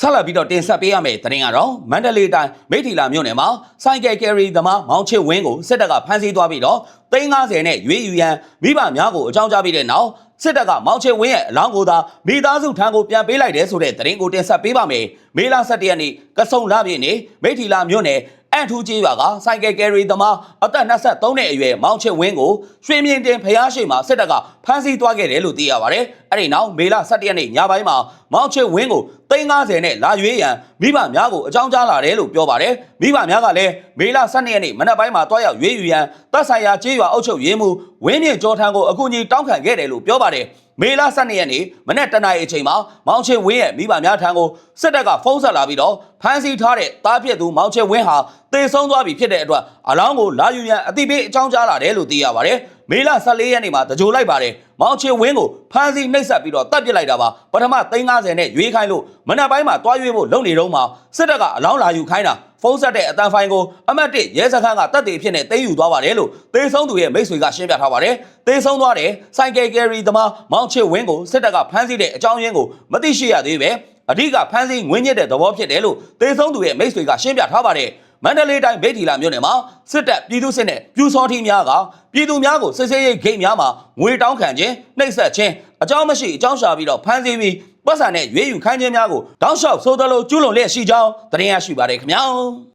ဆက်လက်ပြီးတော့တင်ဆက်ပေးရမယ့်သတင်းကတော့မန္တလေးတိုင်းမိထီလာမြို့နယ်မှာဆိုင်ကယ်ကယ်ရီသမားမောင်ချစ်ဝင်းကိုစစ်တပ်ကဖမ်းဆီးသွားပြီးတော့350နဲ့ရွေးယူရန်မိဘများကိုအကြောင်းကြားပြီးတဲ့နောက်စစ်တပ်ကမောင်ချစ်ဝင်းရဲ့အလောင်းကိုသာမိသားစုထံကိုပြန်ပေးလိုက်တယ်ဆိုတဲ့သတင်းကိုတင်ဆက်ပေးပါမယ်။မေလ17ရက်နေ့ကဆုံလပြည့်နေ့မိထီလာမြို့နယ် အန်ထူးကြီးရွာကဆိုင်ကယ်ကယ်ရီသမားအသက်23နှစ်အရွယ်မောင်ချစ်ဝင်းကိုရွှေမြင့်တင်ဖျားရှိမှာစစ်တပ်ကဖမ်းဆီးသွားခဲ့တယ်လို့သိရပါတယ်။အဲ့ဒီနောက်မေလ17ရက်နေ့ညပိုင်းမှာမောင်ချစ်ဝင်းကို350နဲ့လာရွေးရန်မိဘများကိုအကြောင်းကြားလာတယ်လို့ပြောပါတယ်။မိဘများကလည်းမေလ12ရက်နေ့မနက်ပိုင်းမှာတွားရောက်ရွေးယူရန်တပ်ဆိုင်ရာကြေးရွာအုပ်ချုပ်ရေးမှူး ဝင်းမြင့်ကျော်ထံကိုအကူအညီတောင်းခံခဲ့တယ်လို့ပြောပါတယ်။မေလ12ရက်နေ့မနက်တနာရီအချိန်မှာမောင်ချစ်ဝင်းရဲ့မိဘများထံကိုစစ်တပ်ကဖုန်းဆက်လာပြီးတော့ဖမ်းဆီးထားတဲ့တားပြစ်သူမောင်ချစ်ဝင်းဟာတေဆုံးသွားပြီဖြစ်တဲ့အတွက်အလောင်းကိုလာယူရန်အတိပေးအကြောင်းကြားလာတယ်လို့သိရပါတယ်။မေလ14ရက်နေ့မှာတကြိုလိုက်ပါတယ်။မောင်ချစ်ဝင်းကိုဖမ်းဆီးနှိပ်စက်ပြီးတော့တပ်ပစ်လိုက်တာပါ။ပထမ350နဲ့ရွေးခိုင်းလို့မနက်ပိုင်းမှာတွားရွေးဖို့လုပ်နေတော့မှစစ်တပ်ကအလောင်းလာယူခိုင်းတာ ဖုန်းဆက်တဲ့အတန်ဖိုင်ကိုအမတ်1ရဲစခန်းကတပ်တွေဖြစ်နေသိမ်းယူသွားပါတယ်လို့သေဆုံးသူရဲ့မိတ်ဆွေကရှင်းပြထားပါတယ်။သေဆုံးသွားတဲ့ဆိုင်ကယ်ကယ်ရီသမားမောင်ချစ်ဝင်းကိုစစ်တပ်ကဖမ်းဆီးတဲ့အကြောင်းရင်းကိုမသိရှိရသေးပဲအဓိကဖမ်းဆီးငွေညစ်တဲ့သဘောဖြစ်တယ်လို့သေဆုံးသူရဲ့မိတ်ဆွေကရှင်းပြထားပါတယ်။ မန္တလေးတိုင်းဗိတ်တီလာမြို့နယ်မှာစစ်တပ်ပြည်သူစစ်နဲ့ပြူစောထီများကပြည်သူများကိုစစ်ဆေးရေးဂိတ်များမှာငွေတောင်းခံခြင်းနှိပ်စက်ခြင်းအကြောင်းမရှိအကြောင်းရှာပြီးတော့ဖမ်းဆီးပြီးပတ်စံနဲ့ရွေးယူခိုင်းခြင်းများကိုတောက်လျှောက်ဆိုသလိုကျူးလွန်လျက်ရှိကြောင်းသတင်းရရှိပါတယ်ခင်ဗျာ